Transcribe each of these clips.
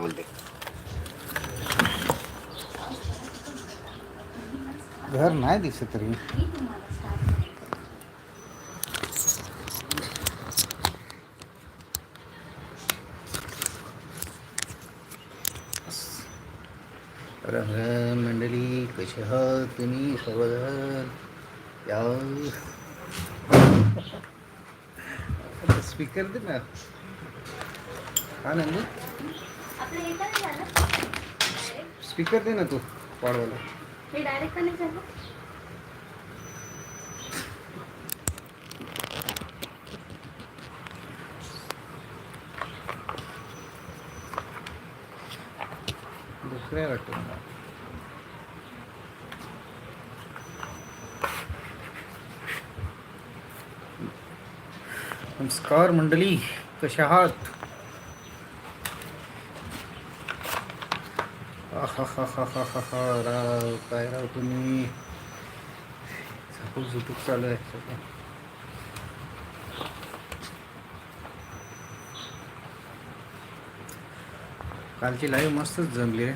बोलते घर नाही दिसत तरी मंडळी कशी आहात तुम्ही? सर्वजण? या स्पीकर दे ना. हा नंदी? झालं स्पीकर दे ना तू वाढवायला हे डायरेक्ट कनेक्ट झालं. दुसऱ्या वाटतं. मला. नमस्कार मंडळी कशा आहात? आहाहाहाहाहा, राव काय राव तुम्ही झापूक झुपूक चालू आहे सगळं कालची लाईव्ह मस्तच जमली आहे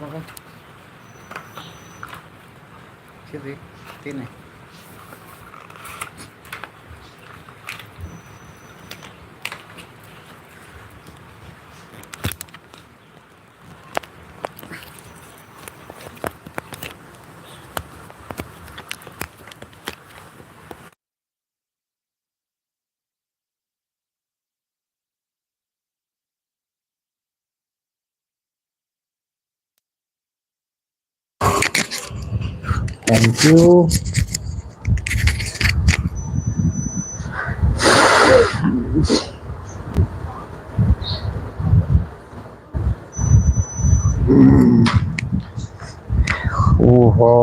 बघा. ते नाही थँक्यू ओ हो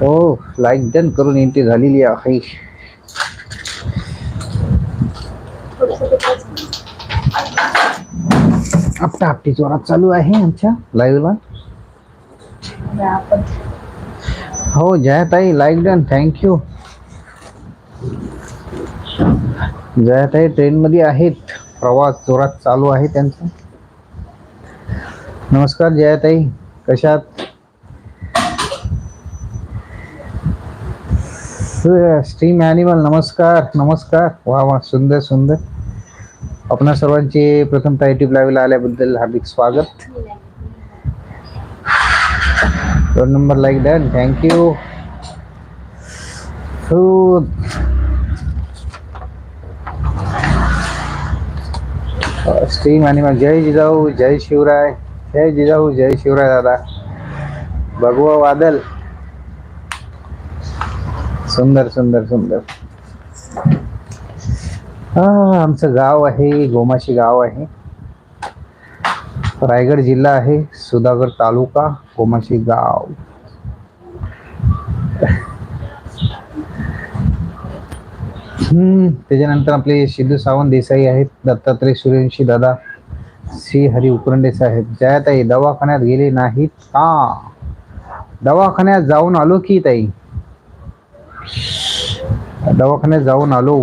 हो लाईक डन करून एंट्री झालेली आहे. आपटा आपटी जोरात चालू आहे आमच्या. लाईव्हला हो Jayatai like done thank you Jayatai ट्रेनमध्ये आहेत. प्रवास जोरात चालू आहे त्यांचा. नमस्कार जयाताई कशात स्ट्रीम ॲनिमल नमस्कार नमस्कार. वा वा सुंदर सुंदर. आपणा सर्वांचे प्रथमतः युट्यूब लाईव्हला आल्याबद्दल हार्दिक स्वागत. दोन number like done thank you हो स्ट्रीम मग जय जिजाऊ जय शिवराय जय जिजाऊ जय शिवराय दादा भगवा वादल सुंदर सुंदर सुंदर हा आमचं गाव आहे गोमाशी गाव आहे. रायगड जिल्हा आहे सुधागड तालुका गोमाशी गाव. हम्म त्याच्यानंतर आपले सिद्धू सावंत देसाई आहेत दत्तात्रय सूर्यवंशी दादा श्री हरी उकरंडे साहेब. जयाताई दवाखान्यात गेले नाहीत का? दवाखान्यात जाऊन आलो की ताई? दवाखान्यात जाऊन आलो.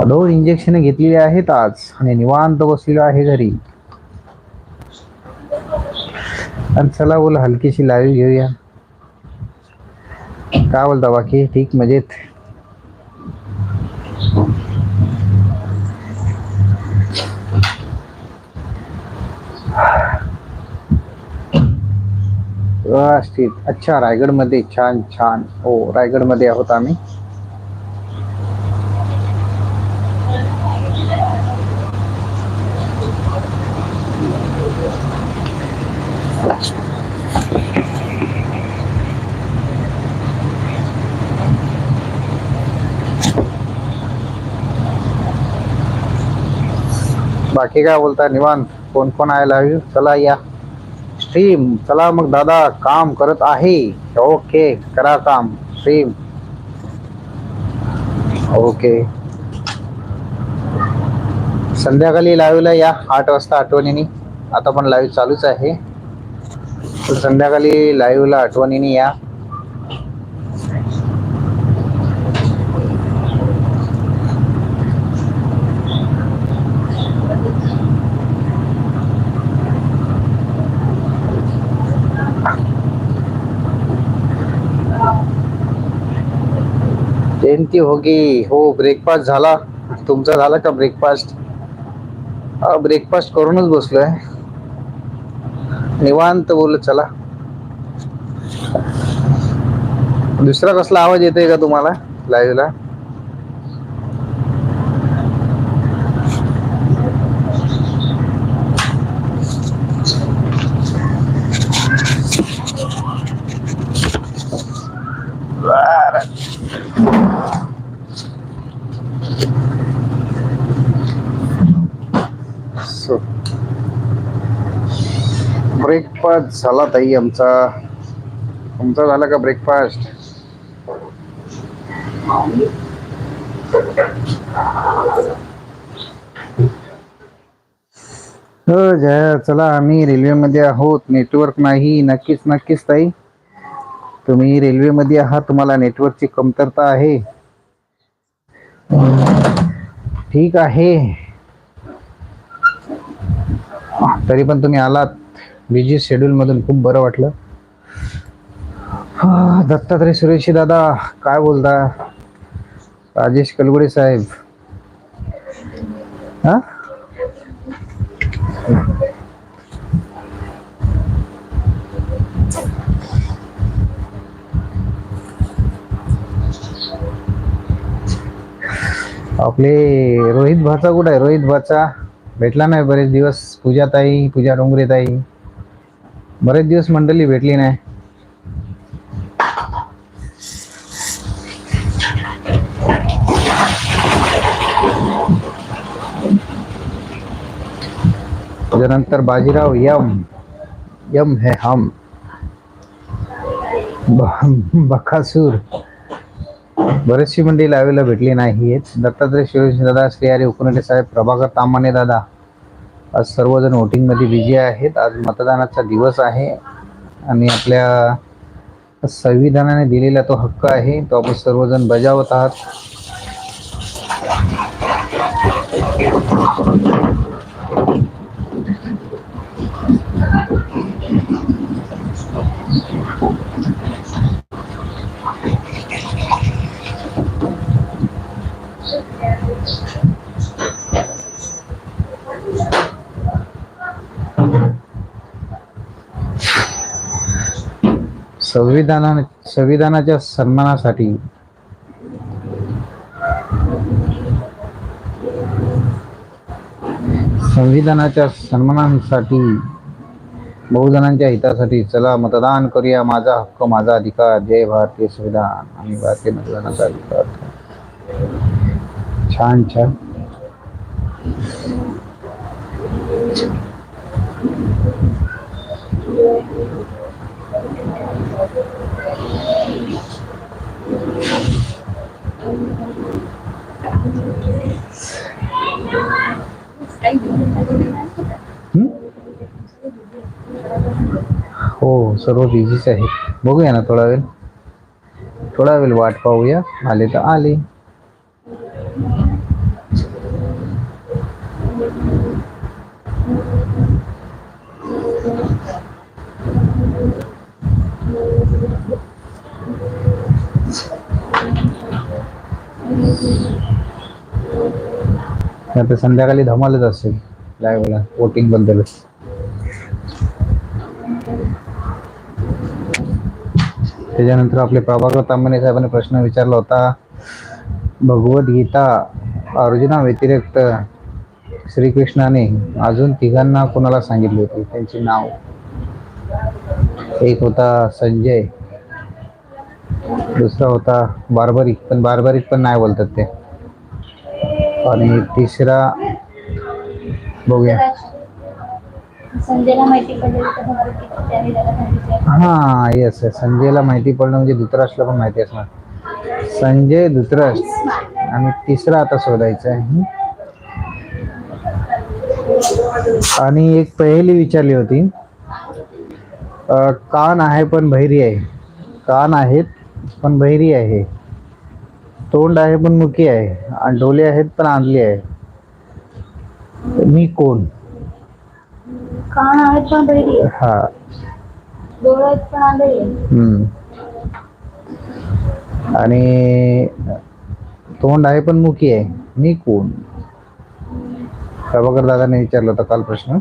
दोन इंजेक्शन घेतलेली आहेत आज आणि निवांत बसलेलो आहे घरी. आणि चला बोल हलकीशी लाईव्ह घेऊया. काय बोलता बाकी? ठीक मजेत. अच्छा रायगडमध्ये छान छान. हो रायगडमध्ये आहोत आम्ही. बाकी काय बोलता निवांत. कोण कोण आहे लाईव्ह चला या. स्ट्रीम चला मग दादा काम करत आहे. ओके करा काम. स्ट्रीम ओके संध्याकाळी लाईव्हला या. आठ वाजता आठवणीने. आता पण लाईव्ह चालूच आहे. तर संध्याकाळी लाईव्हला आठवणीने या. विनंती होगी हो ब्रेकफास्ट झाला. तुमचा झाला का ब्रेकफास्ट ब्रेकफास्ट करूनच बसलोय. निवांत बोल चला. दुसरा कसला आवाज येतोय का तुम्हाला लाईव्हला सो ब्रेकफास्ट झाला ताई आमचा. तुमचा झाला का ब्रेकफास्ट हो चला आम्ही रेल्वेमध्ये आहोत. नेटवर्क नाही नक्कीच नक्कीच ताई. तुम्ही रेल्वेमध्ये आहात तुम्हाला नेटवर्कची कमतरता आहे. ठीक आहे. तरी पण तुम्ही आलात. बिझी शेड्यूल मधून खूप बरं वाटलं. दत्तात्रय सुरेशी दादा काय बोलता? राजेश कलगुडे साहेब. हा? आपले रोहित भाचा कुठे आहे? रोहित भाचा? भेटला नाही बरेच दिवस. पूजा ताई पूजा डोंगरे ताई. बरेच दिवस मंडळी भेटली नाही. त्याच्यानंतर बाजीराव यम यम है हम. ब- बकासूर बरेचशी मंडळी लावेला भेटली नाही आहेत दत्तात्रय शिवजी दादा श्रीहारी उकरंडे साहेब प्रभाकर तामाने दादा आज सर्वजण वोटिंगमध्ये बिझी आहेत. आज मतदानाचा दिवस आहे आणि आपल्या संविधानाने दिलेला तो हक्क आहे. तो आपण सर्वजण बजावत आहात. संविधाना संविधानाच्या सन्मानासाठी संविधानाच्या सन्मानासाठी बहुजनांच्या हितासाठी चला मतदान करूया. माझा हक्क माझा अधिकार. जय भारतीय संविधान. आणि भारतीय मतदानाचा अधिकार. छान छान. हो सर्व बिझीच आहे बघूया ना थोडा वेळ. थोडा वेळ वाट पाहूया. आले तर आले. आता संध्याकाळी धमालच असेल लाईव्हला वोटिंग बद्दलच. त्याच्यानंतर आपले प्रभाकर तांबणे साहेबांनी प्रश्न विचारला होता भगवद्गीता अर्जुना व्यतिरिक्त श्रीकृष्णाने अजून तिघांना कोणाला सांगितले होते? त्यांची नाव. एक होता संजय दुसरा होता बारबरी पण बारबरीत पण नाही बोलतात ते. आणि तिसरा बघूया. संजयला माहिती हा येस संजयला माहिती पडलं म्हणजे धृतराष्ट्रला पण माहिती असणार. संजय धृतराष्ट्र. आणि तिसरा आता शोधायचा आहे. आणि एक पहेली विचारली होती. कान आहे पण बहिरी आहे. कान आहेत पण बहिरी आहे. तोंड आहे पण मुकी आहे आणि डोले आहेत पण आंधली आहे मी कोण कान आहेत पण बहिरी आहे. हा डोळे आहेत पण आंधळी आहे. हम्म. आणि तोंड आहे पण मुकी आहे मी कोण प्रभाकर दादाने विचारला होता काल प्रश्न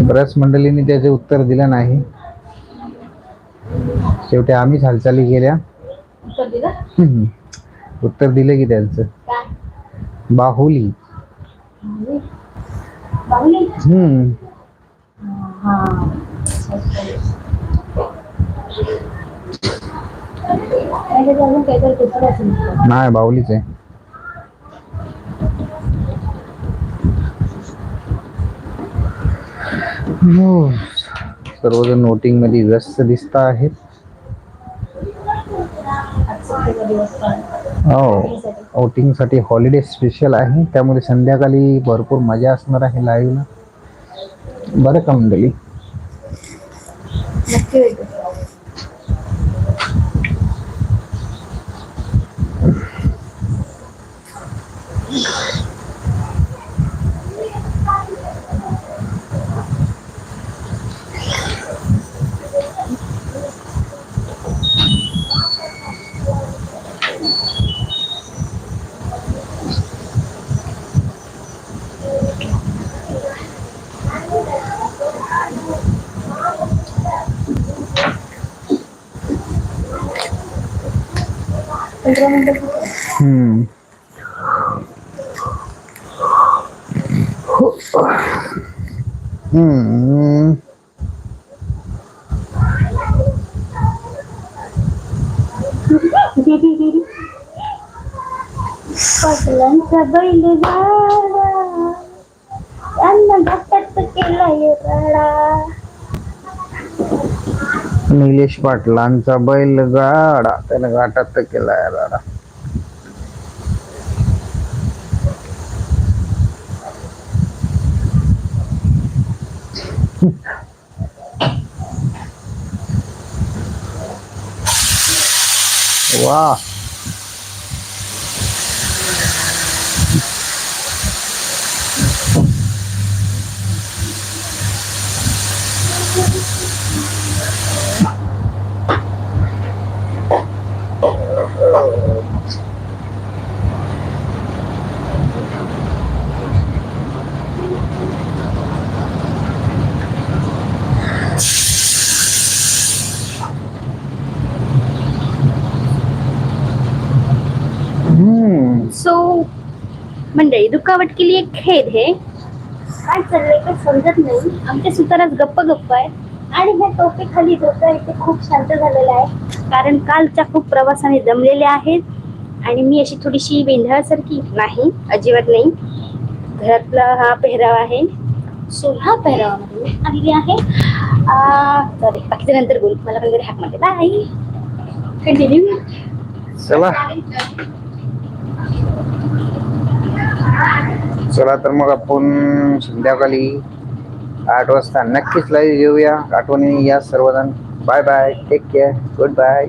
बऱ्याच मंडळींनी त्याचे उत्तर दिलं नाही शेवटी आम्हीच हालचाली केल्या उत्तर दिलं हम्म. उत्तर दिले की त्यांचं. बाहुली. हम्म. हा. नाही बाहुलीच आहे. हो. सर्वजण नोटिंगमध्ये व्यस्त दिसत आहेत आजचा दिवस पण हो. वोटिंगसाठी. हॉलिडे स्पेशल आहे. त्यामुळे संध्याकाळी भरपूर मजा असणार आहे लाईव्हला बरं का मंडळी? नक्की भेटू पंधरा मिनिटं हम्म हम्म पाटलांचा बैल गाडा निलेश पाटलांचा बैल गाडा त्याने घाटात केलाय गाडा वा. सो मंडळी दुखावट केली एक खेद हे. काय चाललंय काही समजत नाही. आमचे सुतारास गप्प गप्प आहे. आणि ह्या टोपी खाली डोकं इथे खूप शांत झालेलं आहे. कारण कालच्या खूप प्रवासाने जमलेले आहेत. आणि मी अशी थोडीशी वेंढाळसारखी नाही. अजिबात नाही. घरातला हा पेहराव आहे. सो ह्या पेहरावामध्ये आलेली आहे. सॉरी बाकीच्या नंतर बोल. मला काहीतरी हाक मारते बाय कंटिन्यू चला. चला तर मग आपण संध्याकाळी आठ वाजता नक्कीच लाईव्ह घेऊया. आठवणी या सर्वजण. Bye bye take care good bye